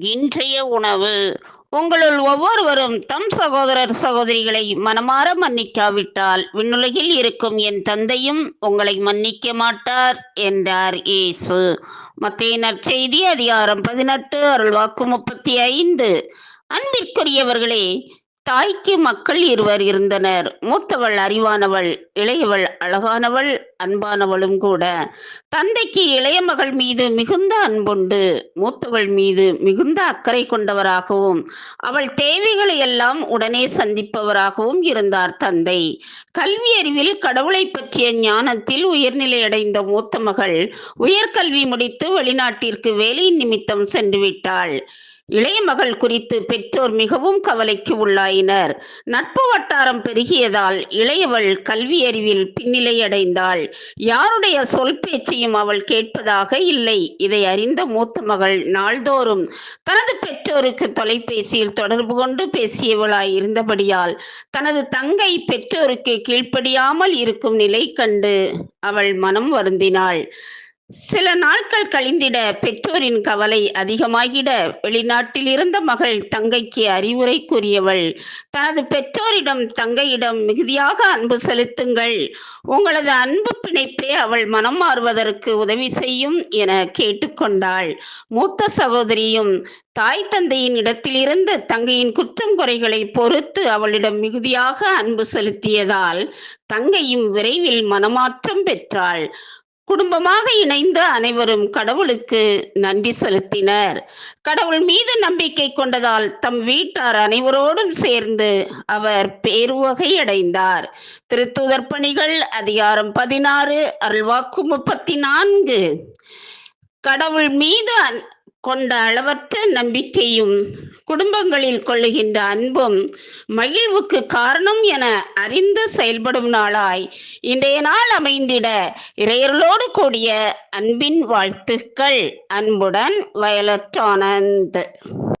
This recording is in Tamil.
இன்றைய உணவு. உங்களுள் ஒவ்வொருவரும் தம் சகோதரர் சகோதரிகளை மனமாற மன்னிக்காவிட்டால் விண்ணுலகில் இருக்கும் என் தந்தையும் உங்களை மன்னிக்க மாட்டார் என்றார் இயேசு. மத்திய நற்செய்தி அதிகாரம் பதினெட்டு அருள்வாக்கு முப்பத்தி ஐந்து. அன்பிற்குரியவர்களே தாய்க்கு மக்கள் இருவர் இருந்தனர். மூத்தவள் அறிவானவள் இளையவள் அழகானவள் அன்பானவளும் கூட. தந்தைக்கு இளைய மகள் மீது மிகுந்த அன்புண்டு மூத்தவள் மீது மிகுந்த அக்கறை கொண்டவராகவும் அவள் தேவைகளை எல்லாம் உடனே சந்திப்பவராகவும் இருந்தார் தந்தை. கல்வி அறிவில் கடவுளை பற்றிய ஞானத்தில் உயர்நிலை அடைந்த மூத்த மகள் உயர்கல்வி முடித்து வெளிநாட்டிற்கு வேலை நிமித்தம் சென்று விட்டாள் இளைய மகள் குறித்து பெற்றோர் மிகவும் கவலைக்கு உள்ளாயினர். நட்பு வட்டாரம் பெருகியதால் இளையவள் கல்வி அறிவில் பின்னிலை அடைந்தாள் யாருடைய சொல் பேச்சையும் அவள் கேட்பதாக இல்லை. இதை அறிந்த மூத்த மகள் நாள்தோறும் தனது பெற்றோருக்கு தொலைபேசியில் தொடர்பு கொண்டு பேசியவளாய் இருந்தபடியால் தனது தங்கை பெற்றோருக்கு கீழ்ப்படியாமல் இருக்கும் நிலை கண்டு அவள் மனம் வருந்தினாள். சில நாட்கள் கழிந்திட பெற்றோரின் கவலை அதிகமாகிட வெளிநாட்டில் இருந்த மகள் தங்கைக்கு அறிவுரை கூறியவள் தனது பெற்றோரிடம் தங்கையிடம் மிகுதியாக அன்பு செலுத்துங்கள். உங்களது அன்பு பிணைப்பே அவள் மனம் மாறுவதற்கு உதவி செய்யும் என கேட்டுக்கொண்டாள். மூத்த சகோதரியும் தாய் தந்தையின் இடத்திலிருந்து தங்கையின் குற்றம் குறைகளை பொறுத்து அவளிடம் மிகுதியாக அன்பு செலுத்தியதால் தங்கையும் விரைவில் மனமாற்றம் பெற்றாள். குடும்பமாக இணைந்து அனைவரும் கடவுளுக்கு நன்றி செலுத்தினர். கடவுள் மீது நம்பிக்கை கொண்டதால் தம் வீட்டார் அனைவரோடும் சேர்ந்து அவர் பேருவகை அடைந்தார் திருத்துதர் பணிகள் அதிகாரம் பதினாறு அருள்வாக்கு முப்பத்தி நான்கு கடவுள் மீது கொண்ட அளவற்ற நம்பிக்கையும் குடும்பங்களில் கொள்ளுகின்ற அன்பும் மகிழ்வுக்கு காரணம் என அறிந்து செயல்படும் நாளாய் இன்றைய நாள் அமைந்திட இறையர்களோடு கூடிய அன்பின் வாழ்த்துக்கள். அன்புடன் வயலட் ஆனந்த்.